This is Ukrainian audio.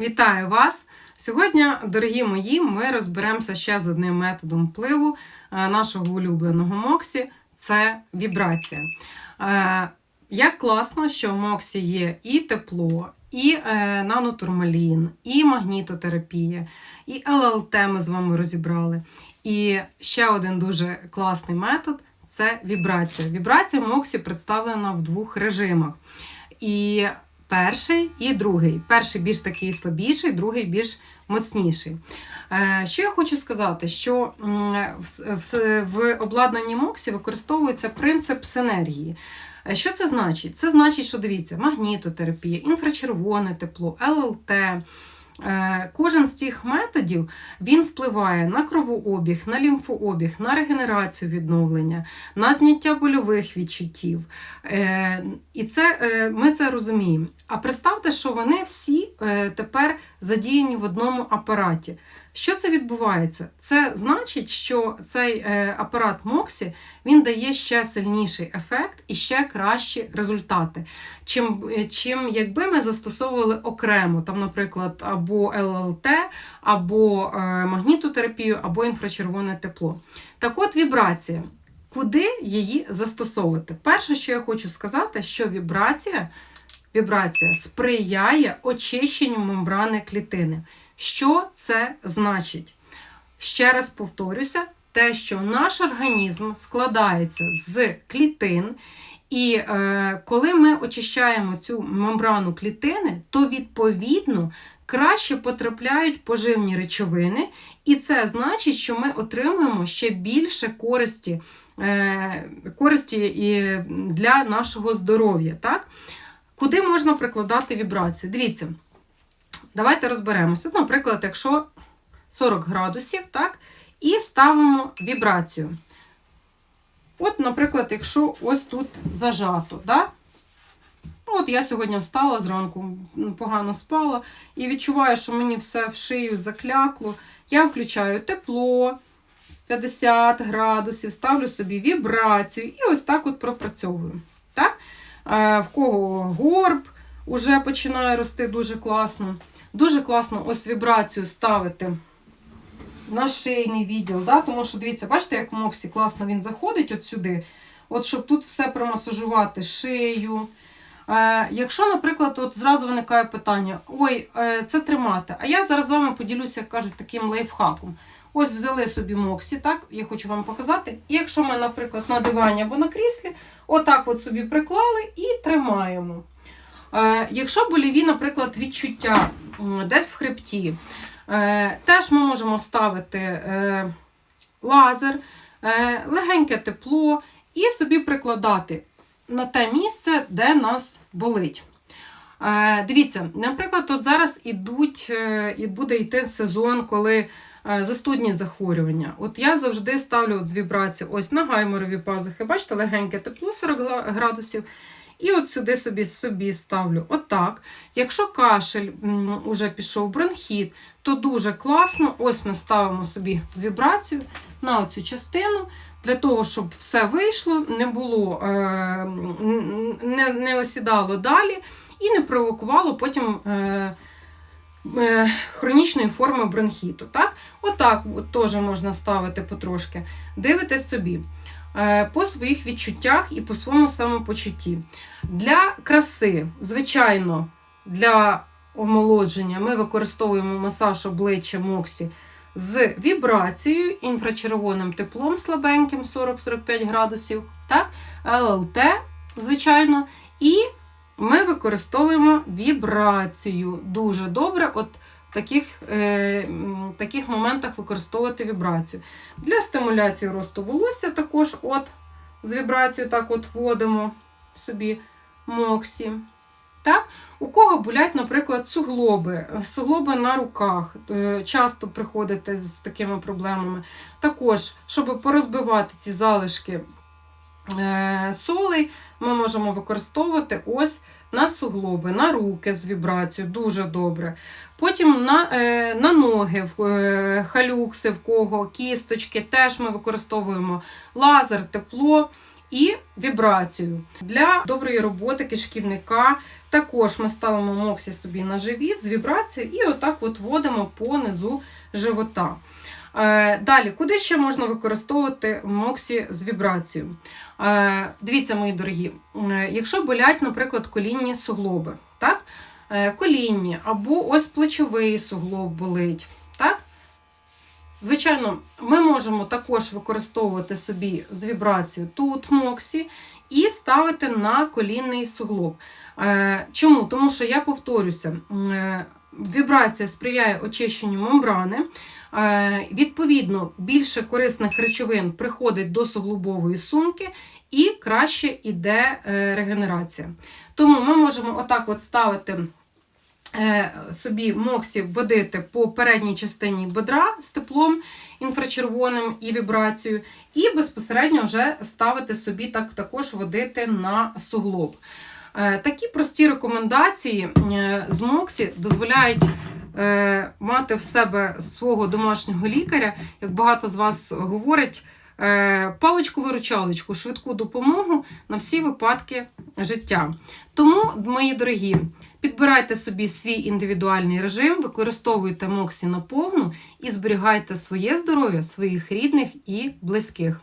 Вітаю вас! Сьогодні, дорогі мої, ми розберемося ще з одним методом впливу е, нашого улюбленого Моксі це вібрація. Е, Як класно, що в Моксі є і тепло, і е, нанотурмалін, і магнітотерапія, і ЛЛТ ми з вами розібрали. І ще один дуже класний метод це вібрація. Вібрація в Моксі представлена в двох режимах. І перший і другий. Перший більш такий слабіший, другий більш моцніший. Е, Що я хочу сказати, що в, обладнанні Моксі використовується принцип синергії. Е, Що це значить? Це значить, що дивіться, магнітотерапія, інфрачервоне тепло, ЛЛТ. Е, Кожен з цих методів він впливає на кровообіг, на лімфообіг, на регенерацію відновлення, на зняття больових відчуттів. Е, І це, е, ми це розуміємо. А представте, що вони всі тепер задіяні в одному апараті. Що це відбувається? Це значить, що цей е, апарат Моксі він дає ще сильніший ефект і ще кращі результати, чим, е, чим якби ми застосовували окремо, там, наприклад, або ЛЛТ, або е, магнітотерапію, або інфрачервоне тепло. Так от вібрація. Куди її застосовувати? Перше, що я хочу сказати, що вібрація, вібрація сприяє очищенню мембрани клітини. Що це значить? Ще раз повторюся, те, що наш організм складається з клітин, і е, коли ми очищаємо цю мембрану клітини, то відповідно краще потрапляють поживні речовини, і це значить, що ми отримуємо ще більше користі, е, користі і для нашого здоров'я. Так? Куди можна прикладати вібрацію? Дивіться. Давайте розберемося. Наприклад, якщо 40 градусів, так, і ставимо вібрацію. От, наприклад, якщо ось тут зажато, да? Ну, От я сьогодні встала зранку, погано спала, і відчуваю, що мені все в шию заклякло. Я включаю тепло 50 градусів, ставлю собі вібрацію і ось так от пропрацьовую. Е, В кого горб уже починає рости дуже класно. Дуже класно ось вібрацію ставити на шийний відділ. Да? Тому що, дивіться, бачите, як в Моксі класно він заходить от сюди. От щоб тут все промасажувати шию. Е, Якщо, наприклад, от зразу виникає питання: ой, е, це тримати. А я зараз з вами поділюся, як кажуть, таким лайфхаком. Ось взяли собі Моксі, так, я хочу вам показати. І якщо ми, наприклад, на дивані або на кріслі, отак от собі приклали і тримаємо. Е, Якщо боліві, наприклад, відчуття десь в хребті, е, теж ми можемо ставити е, лазер, легеньке тепло і собі прикладати на те місце, де нас болить. Дивіться, наприклад, от зараз ідуть, і буде йти сезон, коли застудні захворювання. От я завжди ставлю от з вібрації ось на гайморові пазухи. Бачите, легеньке тепло 40 градусів. І от сюди собі, собі ставлю отак. Якщо кашель м, уже пішов бронхіт, то дуже класно. Ось ми ставимо собі з вібрацію на оцю частину, для того, щоб все вийшло, не було, е, не, не осідало далі і не провокувало потім. Е, е, Хронічної форми бронхіту. Так? Отак от теж можна ставити потрошки. Дивитесь собі е, по своїх відчуттях і по своєму самопочутті. Для краси, звичайно, для омолодження ми використовуємо масаж обличчя Моксі з вібрацією, інфрачервоним теплом слабеньким 40-45 градусів, так? ЛЛТ, звичайно, і ми використовуємо вібрацію. Дуже добре. От в таких, е, таких моментах використовувати вібрацію. Для стимуляції росту волосся також от з вібрацією так от вводимо собі моксі. Так? У кого болять, наприклад, суглоби, суглоби на руках, е, часто приходите з такими проблемами. Також, щоб порозбивати ці залишки солей, ми можемо використовувати ось на суглоби, на руки з вібрацією, дуже добре. Потім на, е, на ноги, е, халюкси, в кого, кісточки, теж ми використовуємо лазер, тепло. і вібрацію. Для доброї роботи кишківника також ми ставимо моксі собі на живіт з вібрацією і отак от вводимо по низу живота. Е, Далі, куди ще можна використовувати моксі з вібрацією? Е, Дивіться, мої дорогі, якщо болять, наприклад, колінні суглоби, так? Е, колінні або ось плечовий суглоб болить. так? Звичайно, ми можемо також використовувати собі з вібрацією тут моксі і ставити на колінний суглоб. Чому? Тому що я повторюся, вібрація сприяє очищенню мембрани. Е, Відповідно, більше корисних речовин приходить до суглобової сумки і краще йде е, регенерація. Тому ми можемо отак от ставити е, собі моксі вводити по передній частині бедра з теплом інфрачервоним і вібрацією, і безпосередньо вже ставити собі так, також водити на суглоб. Такі прості рекомендації з Моксі дозволяють мати в себе свого домашнього лікаря, як багато з вас говорить, е, паличку-виручалочку, швидку допомогу на всі випадки життя. Тому, мої дорогі, підбирайте собі свій індивідуальний режим, використовуйте Моксі на повну і зберігайте своє здоров'я, своїх рідних і близьких.